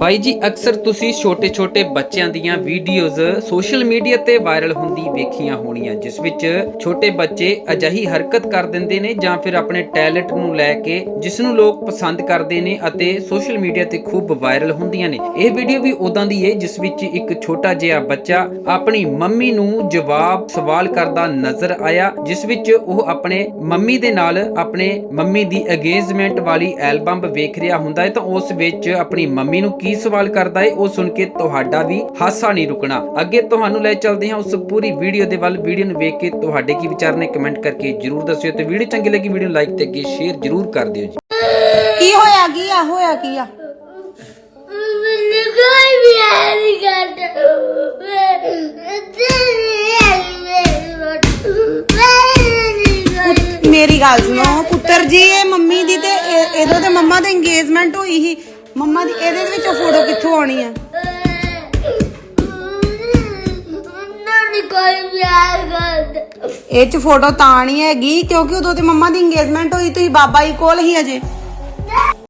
ਬਾਈ ਜੀ, ਅਕਸਰ ਤੁਸੀਂ ਛੋਟੇ-ਛੋਟੇ ਬੱਚਿਆਂ ਦੀਆਂ ਵੀਡੀਓਜ਼ ਸੋਸ਼ਲ ਮੀਡੀਆ ਤੇ ਵਾਇਰਲ ਹੁੰਦੀ ਵੇਖੀਆਂ ਹੋਣੀਆਂ, ਜਿਸ ਵਿੱਚ ਛੋਟੇ ਬੱਚੇ ਅਜਿਹੀ ਹਰਕਤ ਕਰ ਦਿੰਦੇ ਨੇ ਜਾਂ ਫਿਰ ਆਪਣੇ ਟੈਲੈਂਟ ਨੂੰ ਲੈ ਕੇ ਜਿਸ ਨੂੰ ਲੋਕ ਪਸੰਦ ਕਰਦੇ ਨੇ ਅਤੇ ਸੋਸ਼ਲ ਮੀਡੀਆ ਤੇ ਖੂਬ ਵਾਇਰਲ ਹੁੰਦੀਆਂ ਨੇ। ਇਹ ਵੀਡੀਓ ਵੀ ਉਦਾਂ ਦੀ ਹੈ ਜਿਸ ਵਿੱਚ ਇੱਕ ਛੋਟਾ ਜਿਹਾ ਬੱਚਾ ਆਪਣੀ ਮੰਮੀ ਨੂੰ ਜਵਾਬ ਸਵਾਲ ਕਰਦਾ ਨਜ਼ਰ ਆਇਆ, ਜਿਸ ਵਿੱਚ ਉਹ ਆਪਣੇ ਮੰਮੀ ਦੇ ਨਾਲ ਆਪਣੇ ਮੰਮੀ ਦੀ ਅਗੇਜਮੈਂਟ ਵਾਲੀ ਐਲਬਮ ਵੇਖ ਰਿਹਾ ਹੁੰਦਾ ਹੈ, ਤਾਂ ਉਸ ਵਿੱਚ ਆਪਣੀ ਮੰਮੀ ਨੂੰ ਕੀ ਸਵਾਲ ਕਰਦਾ ਹੈ ਉਹ ਸੁਣ ਕੇ ਤੁਹਾਡਾ ਵੀ ਹਾਸਾ ਨਹੀਂ ਰੁਕਣਾ। ਅੱਗੇ ਤੁਹਾਨੂੰ ਲੈ ਚੱਲਦੇ ਹਾਂ ਉਸ ਪੂਰੀ ਵੀਡੀਓ ਦੇ ਵੱਲ। ਵੀਡੀਓ ਨੂੰ ਵੇਖ ਕੇ ਤੁਹਾਡੇ ਕੀ ਵਿਚਾਰ ਨੇ ਕਮੈਂਟ ਕਰਕੇ ਜਰੂਰ ਦੱਸਿਓ ਤੇ ਵੀਡੀਓ ਚੰਗੀ ਲੱਗੀ ਵੀਡੀਓ ਨੂੰ ਲਾਈਕ ਤੇ ਅੱਗੇ ਸ਼ੇਅਰ ਜਰੂਰ ਕਰ ਦਿਓ ਜੀ। ਕੀ ਹੋਇਆ ਕੀ ਆ ਹੋਇਆ ਕੀ ਆ? ਮੈਨੂੰ ਕੋਈ ਨਹੀਂ ਕਰਦਾ। ਮੇਰੀ ਗੱਲ ਸੁਣੋ ਪੁੱਤਰ ਜੀ ਇਹ ਮੰਮੀ ਦੀ ਤੇ ਇਹ- ਇਹਦੋਂ ਤੇ ਮੰਮਾ ਦੀ ਇੰਗੇਜਮੈਂਟ ਹੋਈ ਸੀ। ਮੰਮਾ ਦੀ ਇਹਦੇ ਵਿੱਚ ਫੋਟੋ ਕਿੱਥੋਂ ਆਣੀ ਆ? ਕੋਈ ਕਰਦਾ ਇਹ ਚ ਫੋਟੋ ਤਾਂ ਨਹੀਂ ਹੈਗੀ ਕਿਉਂਕਿ ਉਦੋਂ ਤੇ ਮੰਮਾ ਦੀ ਇੰਗੇਜਮੈਂਟ ਹੋਈ ਤੁਸੀਂ ਬਾਬਾ ਜੀ ਕੋਲ ਹੀ ਅਜੇ।